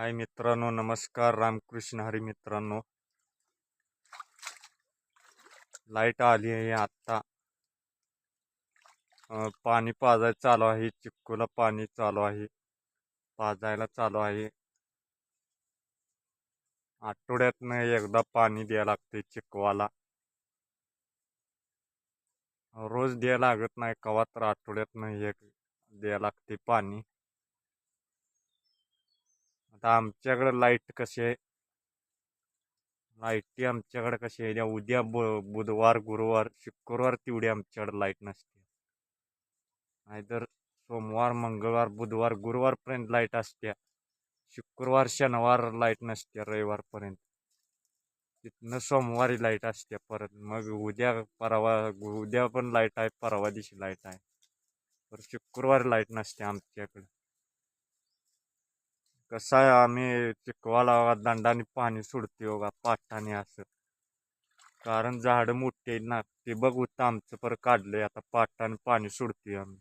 हाय मित्रांनो नमस्कार. रामकृष्ण हरी मित्रांनो. लाइट आली आहे आत्ता. पाणी पाजायला चालू आहे. चिक्कूला पाणी चालू आहे. पाजायला चालू आहे. आठवड्यातनं एकदा पाणी द्यायला लागते चिकवाला. रोज द्यायला लागत नाही. कवा तर आठवड्यातनं एक द्यायला लागते पाणी. आता आमच्याकडं लाइट कशी आहे? लाईटी आमच्याकडे कशी आहे? उद्या ब बुधवार गुरुवार शुक्रवार तेवढी आमच्याकडे लाइट नसते. नाहीतर सोमवार मंगळवार बुधवार गुरुवारपर्यंत लाइट असते शुक्रवार शनिवार लाइट नसते रविवारपर्यंत तिथनं सोमवारी लाइट असते परत. मग उद्या परवा उद्या पण लाइट आहे परवा दिवशी लाइट आहे. तर शुक्रवारी लाइट नसते आमच्याकडे. कसं आहे आम्ही चिकवाला दंडाने पाणी सोडते बघा पाठाने असं. कारण झाडं मोठी आहे ना ते बघू तर आमचं पर काढलंय. आता पाटाने पाणी सोडते आम्ही.